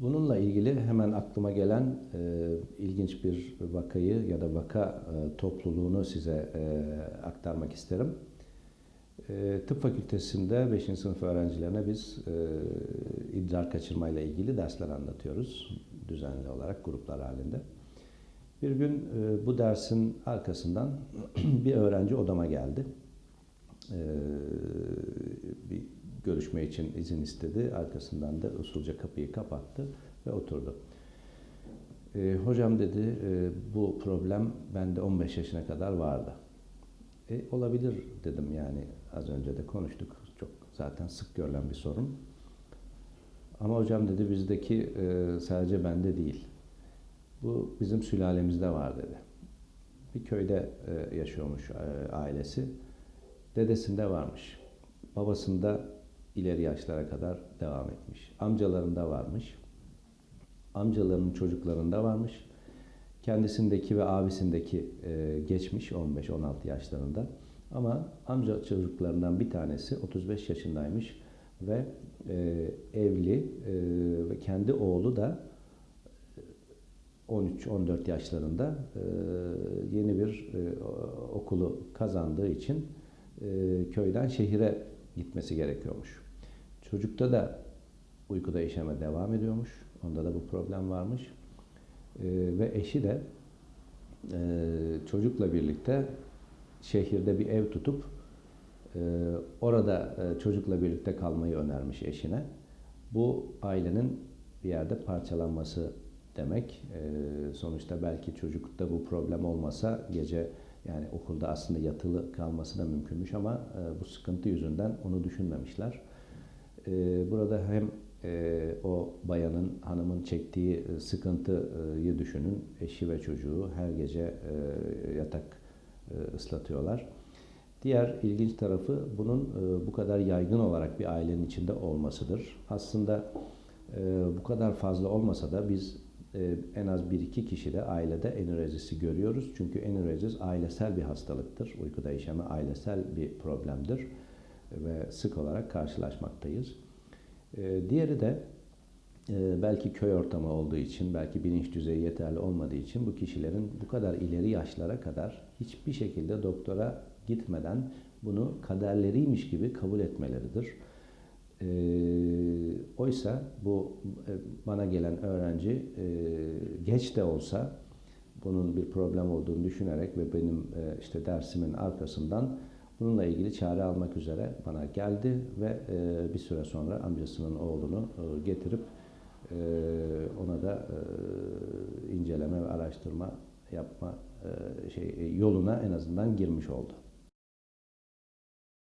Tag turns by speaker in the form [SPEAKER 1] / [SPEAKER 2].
[SPEAKER 1] Bununla ilgili hemen aklıma gelen e, ilginç bir vakayı ya da vaka e, topluluğunu size e, aktarmak isterim. E, tıp fakültesinde 5. sınıf öğrencilerine biz e, idrar kaçırmayla ilgili dersler anlatıyoruz düzenli olarak gruplar halinde. Bir gün e, bu dersin arkasından bir öğrenci odama geldi. E, bir görüşme için izin istedi. Arkasından da usulca kapıyı kapattı ve oturdu. E, hocam dedi e, bu problem bende 15 yaşına kadar vardı. E, olabilir dedim yani az önce de konuştuk. Çok zaten sık görülen bir sorun. Ama hocam dedi bizdeki e, sadece bende değil. Bu bizim sülalemizde var dedi. Bir köyde e, yaşıyormuş e, ailesi. Dedesinde varmış. Babasında ileri yaşlara kadar devam etmiş. Amcalarında varmış. Amcalarının çocuklarında varmış. Kendisindeki ve abisindeki e, geçmiş 15-16 yaşlarında. Ama amca çocuklarından bir tanesi 35 yaşındaymış ve e, evli e, ve kendi oğlu da 13-14 yaşlarında e, yeni bir e, okulu kazandığı için e, köyden şehire gitmesi gerekiyormuş. Çocukta da uykuda işeme devam ediyormuş. Onda da bu problem varmış. E, ve eşi de e, çocukla birlikte şehirde bir ev tutup e, orada e, çocukla birlikte kalmayı önermiş eşine. Bu ailenin bir yerde parçalanması demek. E, sonuçta belki çocukta bu problem olmasa gece yani okulda aslında yatılı kalması da mümkünmüş ama e, bu sıkıntı yüzünden onu düşünmemişler. E, burada hem e, o bayanın, hanımın çektiği e, sıkıntıyı düşünün. Eşi ve çocuğu her gece e, yatak e, ıslatıyorlar. Diğer ilginç tarafı bunun e, bu kadar yaygın olarak bir ailenin içinde olmasıdır. Aslında e, bu kadar fazla olmasa da biz e, en az bir iki kişi de ailede enürezisi görüyoruz. Çünkü enürezis ailesel bir hastalıktır. Uykuda işeme ailesel bir problemdir ve sık olarak karşılaşmaktayız. E, diğeri de e, belki köy ortamı olduğu için, belki bilinç düzeyi yeterli olmadığı için bu kişilerin bu kadar ileri yaşlara kadar hiçbir şekilde doktora gitmeden bunu kaderleriymiş gibi kabul etmeleridir. E, oysa bu e, bana gelen öğrenci e, geç de olsa bunun bir problem olduğunu düşünerek ve benim e, işte dersimin arkasından bununla ilgili çare almak üzere bana geldi ve e, bir süre sonra amcasının oğlunu e, getirip e, ona da e, inceleme ve araştırma yapma e, şey yoluna en azından girmiş oldu.